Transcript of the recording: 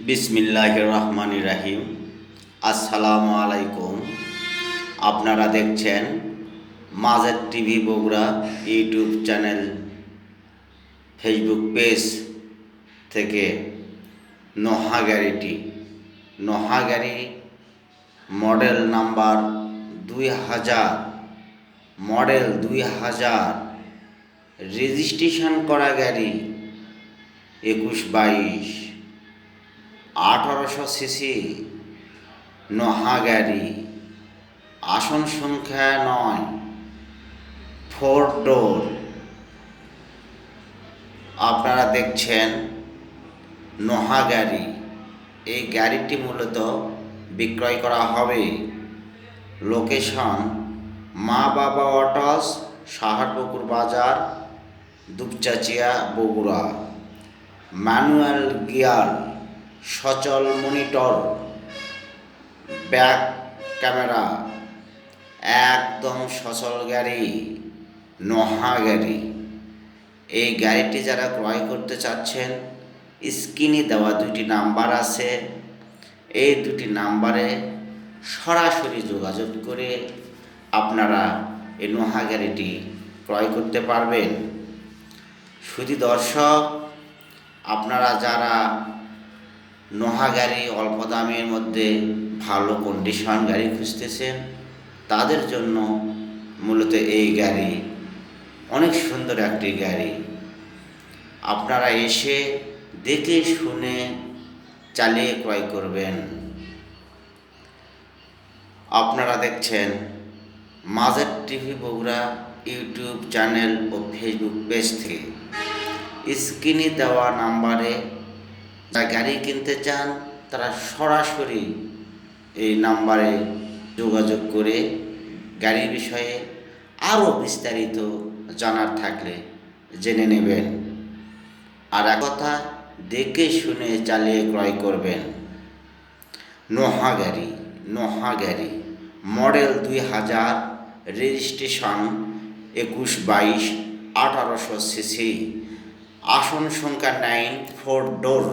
বিসমিল্লাহ রহমান রাহিম আসসালামু আলাইকুম আপনারা দেখছেন মাজার TV Bogura YouTube channel, Facebook page থেকে নোহা গাড়িটি নোহা গাড়ি মডেল নাম্বার দুই হাজার মডেল দুই হাজার রেজিস্ট্রেশন করা গাড়ি একুশ বাইশ। আঠারোশো সিসি নহা গাড়ি আসন সংখ্যা নয়। Four door. আপনারা দেখছেন নহা গাড়ি এই গাড়িটি মূলত বিক্রয় করা হবে। লোকেশন মা বাবা অটস, সাহারপুকুর বাজার, দুপচাচিয়া বগুড়া। Manual gear. সচল মনিটর, ব্যাক ক্যামেরা, একদম সচল গাড়ি, নহা গাড়ি। এই গাড়িটি যারা ক্রয় করতে চাচ্ছেন, স্ক্রিনে দেওয়া দুটি নাম্বার আছে। এই দুটি নাম্বারে সরাসরি যোগাযোগ করে আপনারা এই নোহা গাড়িটি ক্রয় করতে পারবেন। শুধু দর্শক, আপনারা যারা নোহা গাড়ি অল্প দামের মধ্যে ভালো কন্ডিশন গাড়ি খুঁজতেছেন। তাদের জন্য মূলত এই গাড়ি অনেক সুন্দর একটি গাড়ি। আপনারা এসে দেখে শুনে চালিয়ে ক্রয় করবেন। আপনারা দেখছেন Mazar TV Bogura YouTube channel ও ফেসবুক পেজ থেকে। স্ক্রিনে দেওয়া নাম্বারে যারা গাড়ি কিনতে চান, তারা সরাসরি এই নাম্বারে যোগাযোগ করে গাড়ির বিষয়ে আরও বিস্তারিত জানার থাকলে জেনে নেবেন। আর এক কথা, দেখে শুনে চালিয়ে ক্রয় করবেন। নোহা গাড়ি নোহা গাড়ি, মডেল দুই হাজার, রেজিস্ট্রেশন একুশ বাইশ, আঠারোশো সিসি, আসন সংখ্যা নাইন, ফোর ডোর।